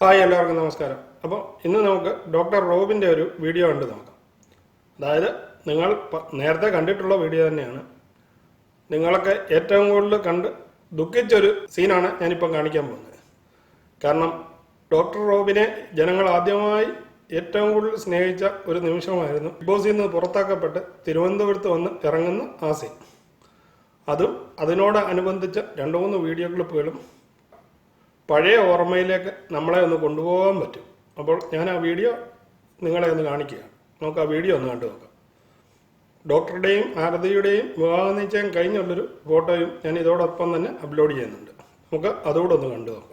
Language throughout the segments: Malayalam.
ഹായ് എല്ലാവർക്കും നമസ്കാരം. അപ്പോൾ ഇന്ന് നമുക്ക് ഡോക്ടർ റോബിന്റെ ഒരു വീഡിയോ ഉണ്ട് നോക്കാം. അതായത് നിങ്ങൾ നേരത്തെ കണ്ടിട്ടുള്ള വീഡിയോ തന്നെയാണ്. നിങ്ങളൊക്കെ ഏറ്റവും കൂടുതൽ കണ്ട് ദുഃഖിച്ചൊരു സീനാണ് ഞാനിപ്പം കാണിക്കാൻ പോകുന്നത്. കാരണം ഡോക്ടർ റോബിനെ ജനങ്ങൾ ആദ്യമായി ഏറ്റവും കൂടുതൽ സ്നേഹിച്ച ഒരു നിമിഷമായിരുന്നു. ബിഗ് ബോസിൽ നിന്ന് പുറത്താക്കപ്പെട്ട് തിരുവനന്തപുരത്ത് വന്ന് ഇറങ്ങുന്ന ആ സീൻ. അതും അതിനോട് അനുബന്ധിച്ച രണ്ട് മൂന്ന് വീഡിയോ ക്ലിപ്പുകളും പഴയ ഓർമ്മയിലേക്ക് നമ്മളെ ഒന്ന് കൊണ്ടുപോകാൻ പറ്റും. അപ്പോൾ ഞാൻ ആ വീഡിയോ നിങ്ങളെ ഒന്ന് കാണിക്കുക. നമുക്ക് ആ വീഡിയോ ഒന്ന് കണ്ടു നോക്കാം. ഡോക്ടറുടെയും ആരതിയുടെയും വിവാഹ നിശ്ചയം കഴിഞ്ഞുള്ളൊരു ഫോട്ടോയും ഞാൻ ഇതോടൊപ്പം തന്നെ അപ്ലോഡ് ചെയ്യുന്നുണ്ട്. നമുക്ക് അതുകൂടെ ഒന്ന് കണ്ടു നോക്കാം.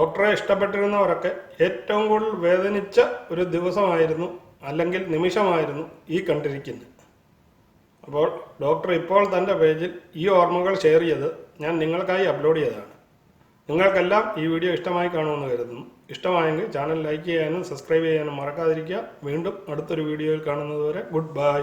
ഡോക്ടറെ ഇഷ്ടപ്പെട്ടിരുന്നവരൊക്കെ ഏറ്റവും കൂടുതൽ വേദനിച്ച ഒരു ദിവസമായിരുന്നു അല്ലെങ്കിൽ നിമിഷമായിരുന്നു ഈ കണ്ടിരിക്കുന്നത്. അപ്പോൾ ഡോക്ടർ ഇപ്പോൾ തന്റെ പേജിൽ ഈ ഓർമ്മകൾ ഷെയർ ചെയ്ത് ഞാൻ നിങ്ങൾക്കായി അപ്ലോഡ് ചെയ്തതാണ്. നിങ്ങൾക്കെല്ലാം ഈ വീഡിയോ ഇഷ്ടമായി കാണുമെന്ന് കരുതുന്നു. ഇഷ്ടമായെങ്കിൽ ചാനൽ ലൈക്ക് ചെയ്യാനും സബ്സ്ക്രൈബ് ചെയ്യാനും മറക്കാതിരിക്കുക. വീണ്ടും അടുത്തൊരു വീഡിയോയിൽ കാണുന്നതുവരെ ഗുഡ് ബൈ